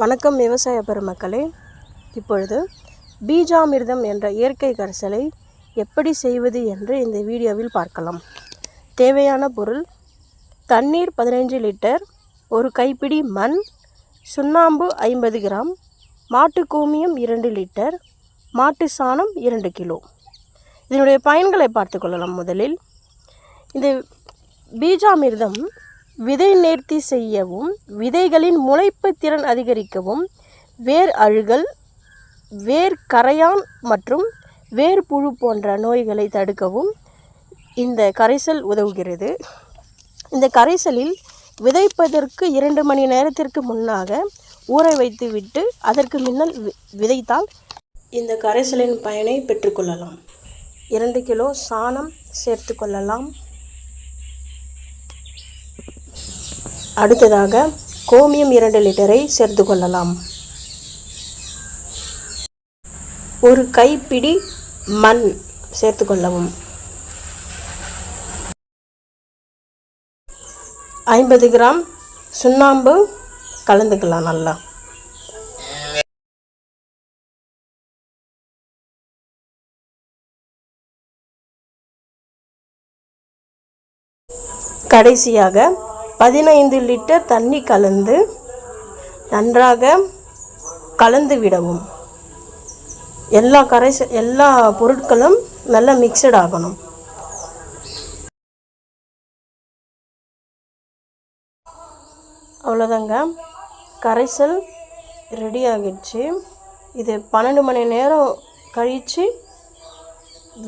வணக்கம் விவசாய பெருமக்களே. இப்பொழுது பீஜாமிர்தம் என்ற இயற்கை கரைசலை எப்படி செய்வது என்று இந்த வீடியோவில் பார்க்கலாம். தேவையான பொருள் தண்ணீர் பதினைஞ்சு லிட்டர் ஒரு கைப்பிடி மண் சுண்ணாம்பு ஐம்பது கிராம் மாட்டு கோமியம் இரண்டு லிட்டர் மாட்டு சாணம் இரண்டு கிலோ. இதனுடைய பயன்களை பார்த்து கொள்ளலாம் முதலில். இந்த பீஜாமிர்தம் விதை நேர்த்தி செய்யவும் விதைகளின் முளைப்பு திறன் அதிகரிக்கவும் வேர் அழுகல் வேர் கரையான் மற்றும் வேர் புழு போன்ற நோய்களை தடுக்கவும் இந்த கரைசல் உதவுகிறது. இந்த கரைசலில் விதைப்பதற்கு இரண்டு மணி நேரத்திற்கு முன்னாக ஊற வைத்து விட்டு அதற்கு மின்னல் வி- விதைத்தால் இந்த கரைசலின் பயனை பெற்றுக்கொள்ளலாம். இரண்டு கிலோ சாணம் சேர்த்து கொள்ளலாம். அடுத்ததாக கோமியம் இரண்டு லிட்டரை சேர்த்து கொள்ளலாம். ஒரு கைப்பிடி மண் சேர்த்து கொள்ளவும். ஐம்பது கிராம் சுண்ணாம்பு கலந்துக்கலாம் நல்லா. கடைசியாக பதினைந்து லிட்டர் தண்ணி கலந்து நன்றாக கலந்து விடவும். எல்லா கரைச எல்லா பொருட்களும் நல்லா மிக்சட் ஆகணும். அவ்வளோதாங்க. கரைசல் ரெடி ஆகிடுச்சு. இது பன்னெண்டு மணி நேரம் கழித்து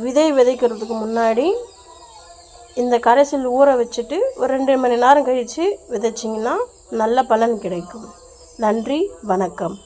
விதை விதைக்கிறதுக்கு முன்னாடி இந்த கரைசல் ஊற வச்சுட்டு ஒரு ரெண்டு மணி நேரம் கழித்து விதைச்சிங்கன்னா நல்ல பலன் கிடைக்கும். நன்றி வணக்கம்.